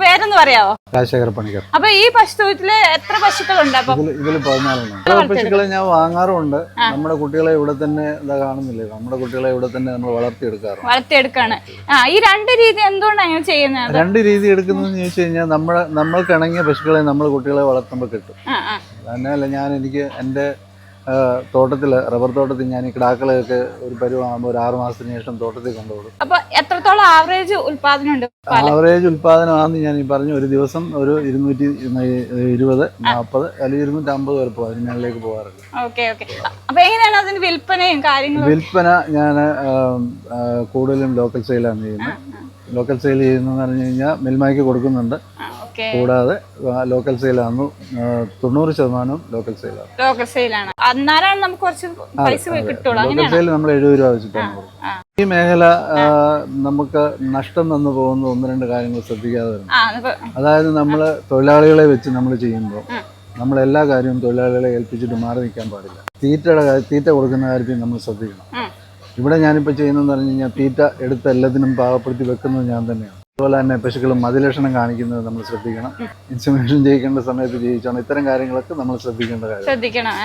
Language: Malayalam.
പേരൊന്ന് പറയാവോ? രാജശേഖര പണിക്കർ. അപ്പൊ ഈ പശുത്തൊഴുത്തിൽ എത്ര പശുക്കളുണ്ട് അപ്പൊ? ഇതിൽ പതിനാലെണ്ണം. പശുക്കളെ ഞാൻ വാങ്ങാറുണ്ട് നമ്മുടെ കുട്ടികളെ ഇവിടെ തന്നെ ഇതാ കാണുന്നില്ലേ? നമ്മുടെ കുട്ടികളെ ഇവിടെ തന്നെ നമ്മൾ വളർത്തിയെടുക്കാറുണ്ട്. വളർത്തിയെടുക്കാണ്. ആ ഈ രണ്ട് രീതി എന്തുകൊണ്ടാണ് അങ്ങനെ ചെയ്യുന്നത്? രണ്ട് രീതി എടുക്കുന്നതെന്ന് ചോദിച്ചു കഴിഞ്ഞാൽ നമ്മളെ നമ്മൾക്ക് ഇണങ്ങിയ പശുക്കളെ നമ്മൾ കുട്ടികളെ വളർത്തുമ്പോൾ കിട്ടും. തന്നെയല്ല ഞാൻ എനിക്ക് എന്റെ തോട്ടത്തിൽ റബ്ബർ തോട്ടത്തിൽ ഞാൻ ഈ കിടാക്കളെയൊക്കെ ഒരു പരുവാകുമ്പോൾ ഒരു ആറ് മാസത്തിന് ശേഷം തോട്ടത്തിൽ കൊണ്ടുപോകും. അപ്പൊ എത്രത്തോളം ആവറേജ് ഉൽപാദനം ഉണ്ട് ആവറേജ് ഉൽപാദനമാണെന്ന് ഞാൻ ഈ പറഞ്ഞു ഒരു ദിവസം ഒരു ഇരുന്നൂറ്റി ഇരുപത് നാൽപ്പത് അല്ലെങ്കിൽ ഇരുന്നൂറ്റി അമ്പത് വരെ പോകും അതിനുള്ളിലേക്ക് പോകാറുണ്ട് ഓക്കെ ഓക്കെ. അപ്പൊ എങ്ങനെയാണ് അതിന്റെ വിൽപ്പനയും കാര്യങ്ങളും? വിൽപ്പന ഞാൻ കൂടുതലും ലോക്കൽ സെയിലാണ് ചെയ്യുന്നത്. ലോക്കൽ സെയിൽ ചെയ്യുന്നതെന്ന് പറഞ്ഞു കഴിഞ്ഞാൽ മിൽമായ്ക്ക് കൊടുക്കുന്നുണ്ട്. കൂടാതെ ലോക്കൽ സെയിലാണ് തൊണ്ണൂറ് ശതമാനം ലോക്കൽ സെയിലാണ് ലോക്കൽ സെയിലാണ് അന്നാലാണ് നമുക്ക് കുറച്ച് പൈസ കിട്ടുള്ളൂ. ലോക്കൽ സെയിൽ നമ്മൾ എഴുപത് രൂപ വെച്ചിട്ടാണ് ഈ മേഖല നമുക്ക് നഷ്ടം വന്നു പോകുന്ന ഒന്ന് രണ്ട് കാര്യങ്ങൾ ശ്രദ്ധിക്കാതെ വരുന്നു അതായത് നമ്മൾ തൊഴിലാളികളെ വെച്ച് നമ്മൾ ചെയ്യുമ്പോൾ. നമ്മൾ എല്ലാ കാര്യവും തൊഴിലാളികളെ ഏൽപ്പിച്ചിട്ട് മാറി നിൽക്കാൻ പാടില്ല. തീറ്റയുടെ തീറ്റ കൊടുക്കുന്ന കാര്യത്തിൽ നമ്മൾ ശ്രദ്ധിക്കണം. ഇവിടെ ഞാനിപ്പോൾ ചെയ്യുന്നതെന്ന് പറഞ്ഞു കഴിഞ്ഞാൽ തീറ്റ എടുത്ത് എല്ലാത്തിനും പാകപ്പെടുത്തി വെക്കുന്നത് ഞാൻ തന്നെയാണ്. അതുപോലെ തന്നെ പശുക്കൾ മതിലക്ഷണം കാണിക്കുന്നത് നമ്മൾ ശ്രദ്ധിക്കണം. ഇൻസുമിനേഷൻ ചെയ്യിക്കേണ്ട സമയത്ത് ജയിച്ചാണ് ഇത്തരം കാര്യങ്ങളൊക്കെ നമ്മൾ ശ്രദ്ധിക്കേണ്ട കാര്യം ശ്രദ്ധിക്കണം.